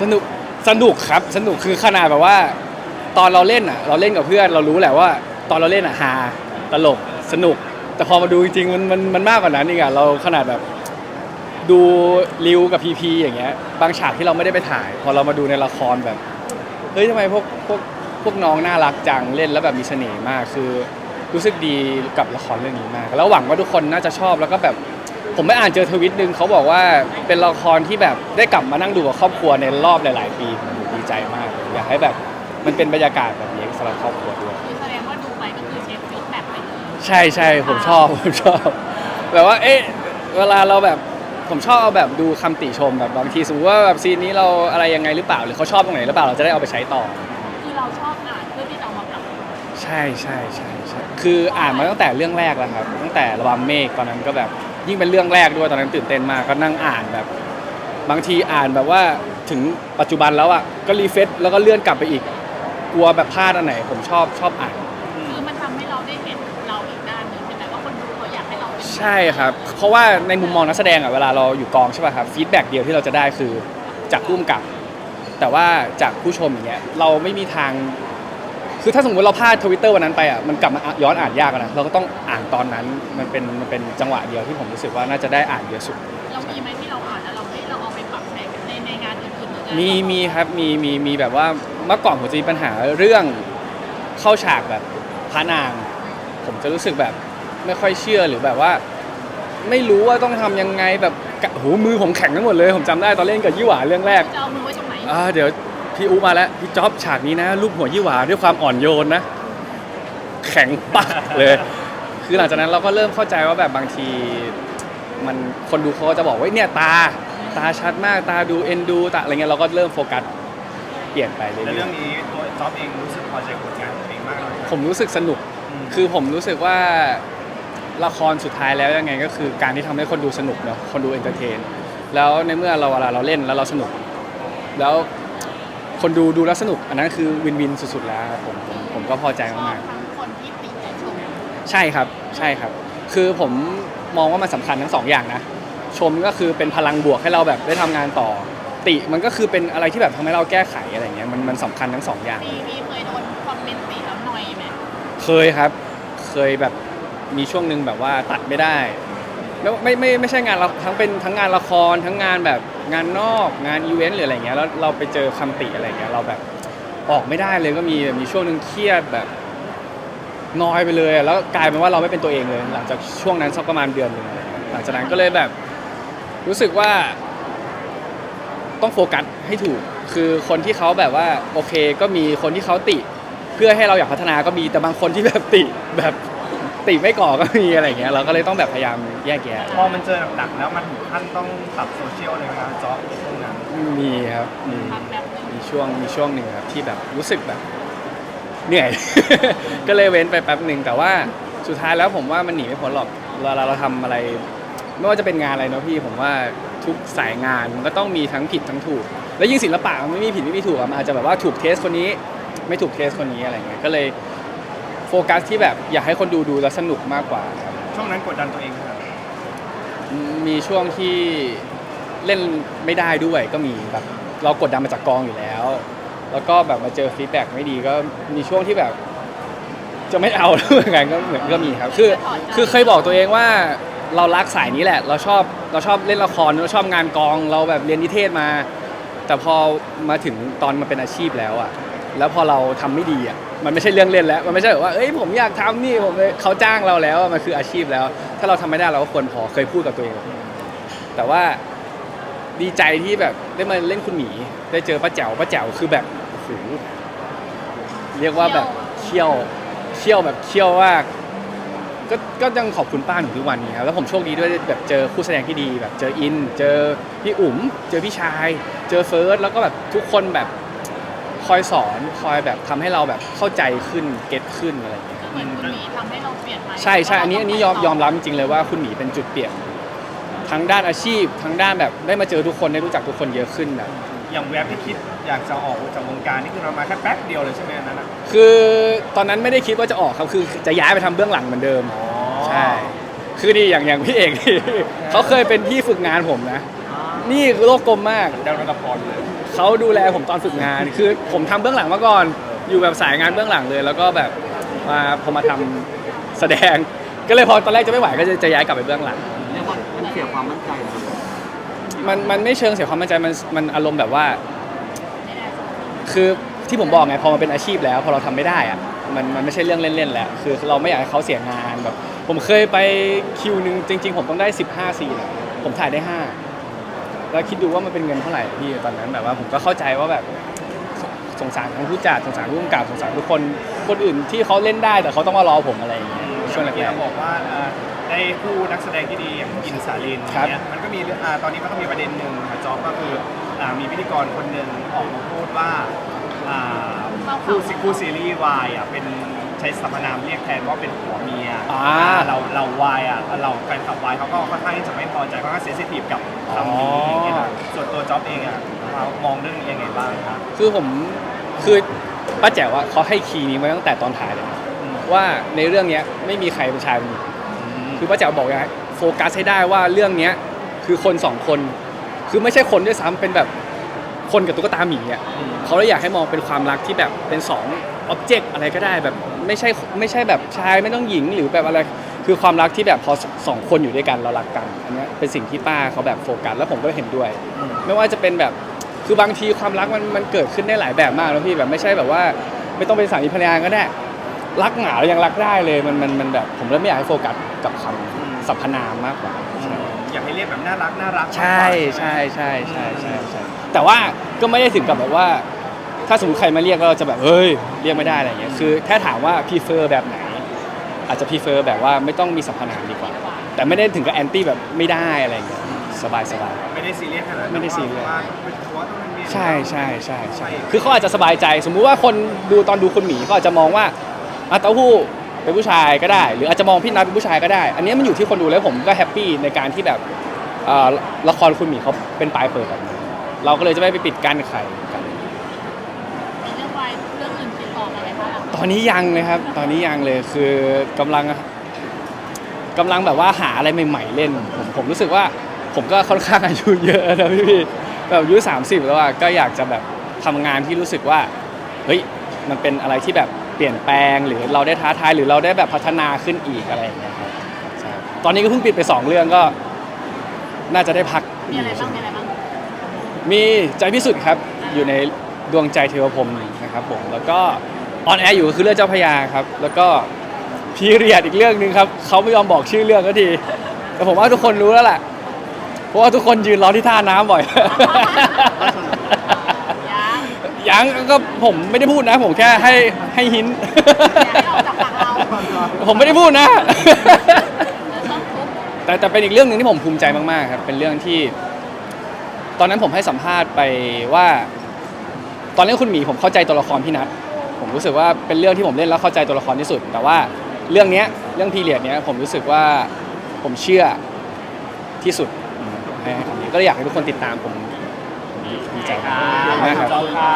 สนุกสนุกครับสนุกคือขนาดแบบว่า ตอนเราเล่นอะ เราเล่นกับเพื่อนเรารู้แหละว่า ตอนเราเล่นอะฮาตลกสนุก แต่พอมาดูจริงๆมันมันมันมากกว่านั้นอีกอะเราขนาดแบบ ดูริวกับพีพีอย่างเงี้ย บางฉากที่เราไม่ได้ไปถ่าย พอเรามาดูในละครแบบเฮ้ยทำไมพวกพวกพวกน้องน่ารักจังเล่นแล้วแบบมีเสน่ห์มากคือ รู้สึกดีกับละครเรื่องนี้มาก แล้วหวังว่าทุกคนน่าจะชอบแล้วก็แบบ ผมไม่อ่านเจอทวิตหนึ่งเขาบอกว่าเป็นละครที่แบบได้กลับมานั่งดูกับครอบครัวในรอบหลาย ๆ ปีผมดีใจมากเลยอยากให้แบบมันเป็นบรรยากาศแบบนี้สำหรับครอบครัวด้วย คือแสดงว่าดูไปก็คือเช็คฟีดแบ็กไปเลย ใช่ใช่ผมชอบผมชอบ แบบว่า เอ๊ะเวลาเราแบบผมชอบเอาแบบดูคำติชมแบบบางทีสมมติว่าแบบซีนนี้เราอะไรยังไงหรือเปล่า หรือเขาชอบตรงไหนหรือเปล่าเราจะได้เอาไปใช้ต่อ คือเราชอบอ่านเพื่อที่จะเอามาปรับใช่ใช่ใช่ใช่คืออ่านมาตั้งแต่เรื่องแรกแล้วครับ ตั้งแต่ระบำเมฆตอนนั้นก็แบบ ยิ่งเป็นเรื่องแรกด้วยตอนนั้นตื่นเต้นมากก็นั่งอ่านแบบ บางทีอ่านแบบว่าถึงปัจจุบันแล้วอะก็รีเฟซแล้วก็เลื่อนกลับไปอีกกลัวแบบพลาดอันไหน ผมชอบชอบอ่าน คือมันทำให้เราได้เห็นเราอีกด้านหนึ่งใช่ไหมว่าคนดูเขาอยากให้เราเป็นใช่ครับ เพราะว่าในมุมมองนักแสดงอะเวลาเราอยู่กองใช่ป่ะครับฟีดแบ็กเดียวที่เราจะได้คือจากผู้กำกับ แต่ว่าจากผู้ชมอย่างเงี้ยเราไม่มีทาง คือถ้าสมมติเราพลาดทวิตเตอร์วันนั้นไปอะมันกลับมาย้อนอ่านยากอะนะเราก็ต้องอ่านตอนนั้นมันเป็นมันเป็นจังหวะเดียวที่ผมรู้สึกว่าน่าจะได้อ่านเยอะสุด เรามีไหมที่เราอ่านแล้วเราไม่เราเอาไปปรับใช้ในในงานอื่นๆหรืองานมีมีครับมีมีมีแบบว่าเมื่อก่อนผมจะมีปัญหาเรื่องเข้าฉากแบบพระนาง ผมจะรู้สึกแบบไม่ค่อยเชื่อหรือแบบว่า ไม่รู้ว่าต้องทำยังไงแบบกะโหมือผมแข็งทั้งหมดเลย ผมจำได้ตอนเล่นกับยี่หวาเรื่องแรก จะเอามือไว้ตรงไหนอ่าเดี๋ยว พี่อูมาแล้วพี่จ๊อบฉากนี้นะรูปหัวยี่หวาด้วยความอ่อนโยนนะ แข็งปักเลย คือหลังจากนั้นเราก็เริ่มเข้าใจว่าแบบบางที มันคนดูเขาก็จะบอกว่าเนี่ยตา ตาชัดมากตาดูเอ็นดูตาอะไรเงี้ยเราก็เริ่มโฟกัสเปลี่ยนไปเรื่แล้วเรื่ออยงนี้ตัวจ๊อบเองรู้สึกพอใจกับผลงานตัวเองมากเลยๆผมรู้สึกสนุกมคือผมรู้สึกว่าละครสุดท้ายแล้วยังไงก็คือการที่ทำให้คนดูสนุกเนาะคนดูเอนเตอร์เทน แล้วในเมื่อเราเวลาเราเล่นแล้วเราสนุก แล้ว คนดูดูแล้วสนุก อันนั้นคือวินวินสุดๆแล้วครับผมผมผมก็พอใจชอบมากทั้งคนที่ติและชมๆใช่ครับใช่ครับ คือผมมองว่ามันสำคัญทั้งสองอย่างนะ ชมก็คือเป็นพลังบวกให้เราแบบได้ทำงานต่อ ติมันก็คือเป็นอะไรที่แบบทำให้เราแก้ไขอะไรเงี้ยมันมันสำคัญทั้งสองอย่าง มีมีเคยโดนคอมเมนต์ติแล้วหน่อยไหมเคยครับ เคยแบบมีช่วงหนึ่งแบบว่าตัดไม่ได้ แล้วไม่ไม่ไม่ใช่งานเราทั้งเป็นทั้งงานละครทั้งงานแบบ งานนอกงานอีเวนต์หรืออะไรเงี้ยแล้วเราไปเจอคำติอะไรเงี้ยเราแบบออกไม่ได้เลยก็มีแบบมีช่วงหนึ่งเครียดแบบนอยไปเลยแล้วกลายเป็นว่าเราไม่เป็นตัวเองเลย หลังจากช่วงนั้นสักประมาณเดือนหนึ่งหลังจากนั้นก็เลยแบบรู้สึกว่า ต้องโฟกัสให้ถูก คือคนที่เขาแบบว่าโอเคก็มีคนที่เขาติ เพื่อให้เราอยากพัฒนาก็มีแต่บางคนที่แบบติแบบ ติไม่ก่อก็มีอะไรอย่างเงี้ยเราก็เลยต้องแบบพยายามแยกแยะพอมันเจอหนักๆแล้วมันถึงขั้นต้องตัดโซเชียลเลยไหมครับจ๊อบตรงนั้นมีครับมีพักแบบหนึงมีช่วงมีช่วงหนึ่งครับที่แบบรู้สึกแบบ เหนื่อย ก็เลยเว้นไปแป๊บหนึ่งแต่ว่าสุดท้ายแล้วผมว่ามันหนีไม่พ้นหรอกเวลาเราทำอะไร ไม่ว่าจะเป็นงานอะไรเนาะพี่ผมว่าทุกสายงานมันก็ต้องมีทั้งผิดทั้งถูก แล้วยิ่งศิลปะมันไม่มีผิดไม่มีถูกอะมันอาจจะแบบว่าถูกเทสคนนี้ ไม่ถูกเทสคนนี้อะไรเงี้ยก็เลย โฟกัสที่แบบอยากให้คนดูดูแล้วสนุกมากกว่าครับช่วงนั้นกดดันตัวเองครับมีช่วงที่เล่นไม่ได้ด้วยก็มีแบบเรากดดันมาจากกองอยู่แล้ว แล้วก็แบบมาเจอฟีดแบ็กไม่ดีก็มีช่วงที่แบบ จะไม่เอาแล้วเหมือนกันก็เหมือนก็มีครับ คือคือเคยบอกตัวเองว่าเรารักสายนี้แหละ เราชอบเราชอบเล่นละครเราชอบงานกองเราแบบเรียนนิเทศมา แต่พอมาถึงตอนมาเป็นอาชีพแล้วอะ แล้วพอเราทำไม่ดีอะมันไม่ใช่เรื่องเล่นแล้ว มันไม่ใช่แบบว่าเอ้ยผมอยากทำนี่ผมเขาจ้างเราแล้วมันคืออาชีพแล้ว ถ้าเราทำไม่ได้เราก็ควรพอเคยพูดกับตัวเอง แต่ว่าดีใจที่แบบได้มาเล่นคุณหมีได้เจอป้าแจ๋วป้าแจ๋วคือแบบโอ้โหเรียกว่าแบบเคี่ยวเคี่ยวแบบเคี่ยวมากก็ก็ยังขอบคุณป้าถึงทุกวันนี้ครับแล้วผมโชคดีด้วยแบบเจอคู่แสดงที่ดีแบบเจออิน เจอพี่อุ๋ม เจอพี่ชาย เจอเฟิร์สแล้วก็แบบทุกคนแบบ คอยสอนคอยแบบทำให้เราแบบเข้าใจขึ้นเก็ตขึ้นอะไรอย่างเงี้ยเหมือนคุณหมีทำให้เราเปลี่ยนไปใช่ใช่อันนี้อันนี้ยอมยอมรับจริงๆเลยว่าคุณหมีเป็นจุดเปลี่ยนทั้งด้านอาชีพทั้งด้านแบบได้มาเจอทุกคนได้รู้จักทุกคนเยอะขึ้นแบบ อย่างแวบที่คิดอยากจะออกจากวงการนี่คือเรามาแค่แป๊บเดียวเลยใช่ไหมอันนั้นอะคือตอนนั้นไม่ได้คิดว่าจะออกครับคือจะย้ายไปทำเบื้องหลังเหมือนเดิม ใช่ คือดีอย่างอย่างพี่เอกนี่ เขาเคยเป็นที่ฝึกงานผมนะ นี่คือโลกกลมมากเดารัตพรเลย เขาดูแลผมตอนฝึกงาน คือผมทำเบื้องหลังมาก่อน อยู่แบบสายงานเบื้องหลังเลย แล้วก็แบบมาพอมาทำแสดง ก็เลยพอตอนแรกจะไม่ไหวก็จะจะย้ายกลับไปเบื้องหลัง เรียกว่ามันเสียความมั่นใจนะมันมันไม่เชิงเสียความมั่นใจมันมันอารมณ์แบบว่า คือที่ผมบอกไงพอมันเป็นอาชีพแล้ว พอเราทำไม่ได้อะมันมันไม่ใช่เรื่องเล่นๆแล้วคือเราไม่อยากให้เขาเสียงานแบบ ผมเคยไปคิวหนึ่งจริง ๆ ผมต้องได้ 15ซีนอะผมถ่ายได้ 5 แล้วคิดดูว่ามันเป็นเงินเท่าไหร่พี่ตอนนั้นแบบว่าผมก็เข้าใจว่าแบบสสงสารทั้งผู้จัดสงสารผู้กำกับสงสารทุกคนคนอื่นที่เขาเล่นได้แต่เขาต้องมารอผมอะไรอย่างเงี้ยช่วงแรที่กเราบอกว่าเอ่อได้คู่นักแสดงที่ดีอย่างอินสาลินครับเนี่ยมันก็มีเรื่องอ่าตอนนี้มันก็มีประเด็นหนึ่งค่ะจอบก็คืออ่ามีพิธีกรคนหนึ่งออกมาพูดว่าอ่าคู่ซีคู่ซีรีส์วายอะเป็น ใช้สรรพนามเรียกแทนว่าเป็นผัวเมียอ่า เราเราวายอะเราแฟนคลับวายเขาก็ค่อนข้างที่จะไม่พอใจค่อนข้างเซนซิทีฟกับคำนี้อย่างเงี้ยครับส่วนตัวจ๊อบเองอะเรามองเรื่องนี้ยังไงบ้างครับคือผมคือป้าแจ๋วอะเขาให้คีย์นี้มาตั้งแต่ตอนถ่ายเลยนะอืมว่าในเรื่องเนี้ยไม่มีใครเป็นชายเป็นหญิงคือป้าแจ๋วบอกว่าโฟกัสให้ได้ว่าเรื่องเนี้ยคือคนสองคน คือไม่ใช่คนด้วยซ้ำเป็นแบบคนกับตุ๊กตาหมีอะอืม เขาเลยอยากให้มองเป็นความรักที่แบบเป็นสองอ็อบเจกต์อะไรก็ได้แบบ ไม่ใช่ไม่ใช่แบบชายไม่ต้องหญิงหรือแบบอะไรคือความรักที่แบบพอสองคนอยู่ด้วยกันเรารักกันอันเนี้ยเป็นสิ่งที่ป้าเขาแบบโฟกัสแล้วผมก็เห็นด้วยอืมไม่ว่าจะเป็นแบบคือบางทีความรักมันมันเกิดขึ้นได้หลายแบบมากแล้วพี่แบบไม่ใช่แบบว่าไม่ต้องเป็นสามีภรรยาก็ได้รักหมาเรายังรักได้เลยมันมันมันแบบผมเลยไม่อยากให้โฟกัสกับคำสรรพนามมากกว่าอยากให้เรียกแบบน่ารักน่ารักมากกว่าใช่ใช่ใช่ใช่ใช่ใช่แต่ว่าก็ไม่ได้ถึงกับแบบว่า ถ้าสมมติใครมาเรียกแล้วเราจะแบบเฮ้ยเรียกไม่ได้อะไรเงี้ยคือถ้าถามว่าพีเฟอร์แบบไหน อาจจะพีเฟอร์แบบว่าไม่ต้องมีสรรพนามดีกว่า แต่ไม่ได้ถึงกับแอนตี้แบบไม่ได้อะไรเงี้ยสบายสบาย ไม่ได้ซีเรียสขนาดนั้นไม่ได้ซีเรียส ว่าเป็นผัวต้องเป็นเมีย ใช่ใช่ใช่ใช่คือเขาอาจจะสบายใจ สมมุติว่าคนดูตอนดูคุณหมีเขาอาจจะมองว่าอะเต้าหู้เป็นผู้ชายก็ได้ หรืออาจจะมองพี่นัทเป็นผู้ชายก็ได้ อันนี้มันอยู่ที่คนดูแล้วผมก็แฮปปี้ในการที่แบบเอ่อละครคุณหมีเขาเป็นปลายเปิดแบบนี้เราก็เลยจะไม่ไปปิดกั้นใคร อนนี้ยังเลยครับ ตอนนี้ยังเลยคือกำลังกำลังแบบว่าหาอะไรใหม่ๆเล่น ผมผมรู้สึกว่าผมก็ค่อนข้างอายุเยอะนะพี่พี่แบบอายุ30 แล้วอะก็อยากจะแบบทำงานที่รู้สึกว่าเฮ้ยมันเป็นอะไรที่แบบเปลี่ยนแปลงหรือเราได้ท้าทายหรือเราได้แบบพัฒนาขึ้นอีกอะไรอย่างเงี้ยครับใช่ตอนนี้ก็เพิ่งปิดไปสองเรื่องก็ น่าจะได้พัก มีอะไรบ้างมีอะไรบ้างมีใจพิสุทธิ์ครับอยู่ในดวงใจเทวพรหมนะครับผมแล้วก็ ออนแอร์อยู่ก็คือเรื่องเจ้าพระยาครับ แล้วก็พีเรียดอีกเรื่องหนึ่งครับเขาไม่ยอมบอกชื่อเรื่องก็ที แต่ผมว่าทุกคนรู้แล้วแหละเพราะว่าทุกคนยืนรอที่ท่าน้ำบ่อย ยังยังก็ผมไม่ได้พูดนะ ผมแค่ให้ให้หิน ผมไม่ได้พูดนะ เราชอบทุบแต่แต่เป็นอีกเรื่องหนึ่งที่ผมภูมิใจมากๆครับเป็นเรื่องที่ ตอนนั้นผมให้สัมภาษณ์ไปว่า ตอนเล่นคุณหมีผมเข้าใจตัวละครพี่นัท ผมรู้สึกว่าเป็นเรื่องที่ผมเล่นแล้วเข้าใจตัวละครที่สุด แต่ว่าเรื่องเนี้ยเรื่องพีเรียดเนี้ยผมรู้สึกว่าผมเชื่อที่สุดอืมให้ให้คำนี้ก็เลยอยากให้ทุกคนติดตามผมดีดีใจมากขอบมากคุคณรับจ๊อบค่ะ